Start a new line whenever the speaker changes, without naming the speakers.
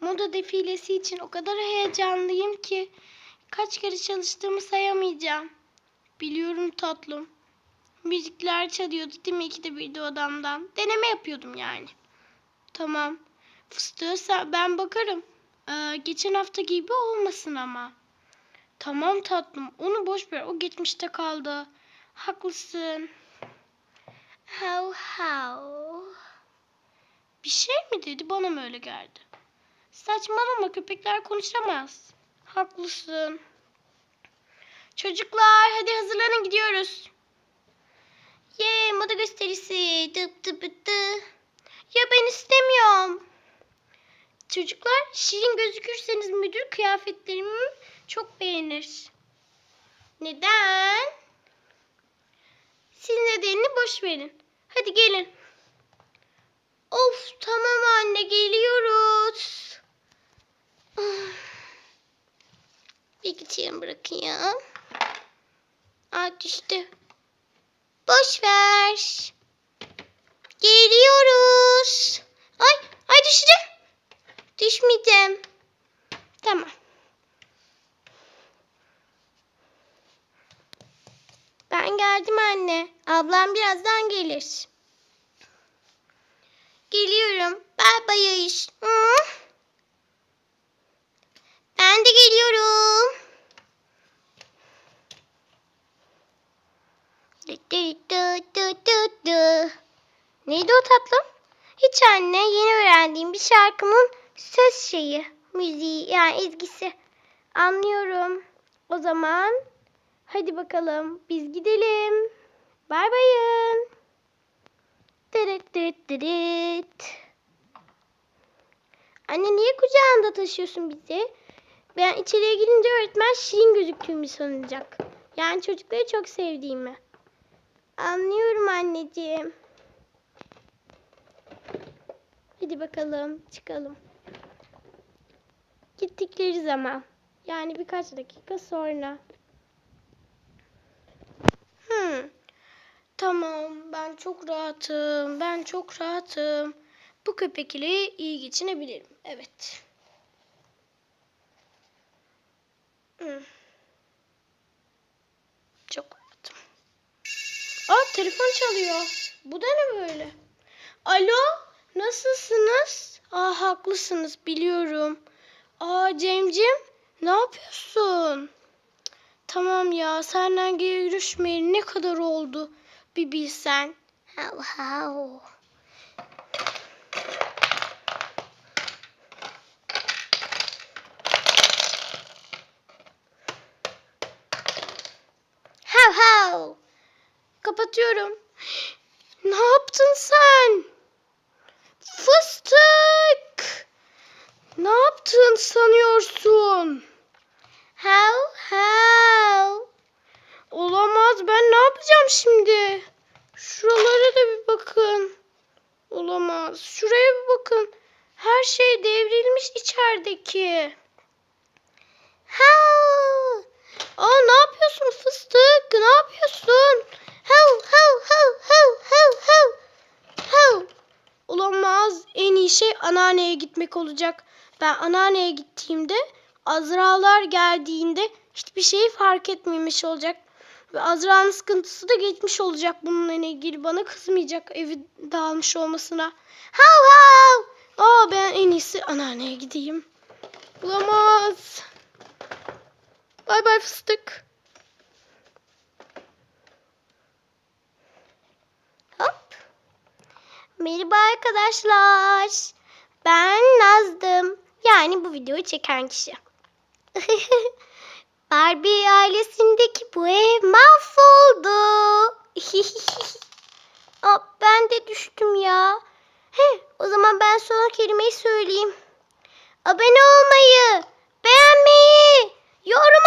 Moda defilesi için o kadar heyecanlıyım ki kaç kere çalıştığımı sayamayacağım. Biliyorum tatlım. Müzikler çalıyordu değil mi ikide bir de odamdan. Deneme yapıyordum yani. Tamam. Fıstığı ben bakarım. Ee, geçen hafta gibi olmasın ama. Tamam tatlım. Onu boş ver. O geçmişte kaldı. Haklısın. How how. Bir şey mi dedi? Bana mı öyle geldi? Saçmalama köpekler konuşamaz. Haklısın. Çocuklar hadi hazırlanın gidiyoruz. Ye moda gösterisi. Dıp dıp dıp dı. Ya ben istemiyorum. Çocuklar şirin gözükürseniz müdür kıyafetlerimi çok beğenir. Neden? Siz nedenini boş verin. Hadi gelin. Of tamam anne geliyoruz. Ah. Bilgisayarımı bırakayım. Aa düştü. Boş ver. Geliyoruz. Ay ay düştü. Düşmeyeceğim. Tamam. Ben geldim anne. Ablam birazdan gelir. Geliyorum. Neydi o tatlım? Hiç anne yeni öğrendiğim bir şarkımın söz şeyi, müziği yani ezgisi. Anlıyorum. O zaman hadi bakalım biz gidelim. Bay bayın. Dırıt dırıt dırıt. Anne niye kucağında taşıyorsun bizi? Ben içeriye girince öğretmen şirin gözüktüğümü sanacak. Yani çocukları çok sevdiğimi. Anlıyorum anneciğim. Hadi bakalım çıkalım. Gittikleri zaman. Yani birkaç dakika sonra. Hmm. Tamam, ben çok rahatım. Ben çok rahatım. Bu köpek ile iyi geçinebilirim. Evet. Hmm. Çok rahatım. Aa, telefon çalıyor. Bu da ne böyle? Alo, nasılsınız? Aa, haklısınız, biliyorum. Aa, Cemcim, ne yapıyorsun? Tamam ya, senden geri görüşmeyeli ne kadar oldu? Bir bilsen. Hav. Hav hav. Kapatıyorum. Ne yaptın sen? Fıstık. Ne yaptın sanıyorsun? Hav hav. Olamaz. Ben ne yapacağım şimdi? Şuralara da bir bakın. Olamaz. Şuraya bir bakın. Her şey devrilmiş içerideki. Hav. Aa ne yapıyorsun fıstık? Ne yapıyorsun? Hav hav hav hav hav hav. Hav. Olamaz. En iyi şey anneanneye gitmek olacak. Ben anneanneye gittiğimde Azralar geldiğinde hiçbir şeyi fark etmemiş olacak. Ve Azra'nın sıkıntısı da geçmiş olacak bununla ilgili. Bana kızmayacak evi dağılmış olmasına. Hav hav. Aa ben en iyisi anneanneye gideyim. Olamaz. Bay bay fıstık. Merhaba arkadaşlar. Ben Nazdım. Yani bu videoyu çeken kişi. Barbie ailesindeki bu ev mahvoldu. Aa, ben de düştüm ya. He, o zaman ben son kelimeyi söyleyeyim. Abone olmayı, beğenmeyi, yorum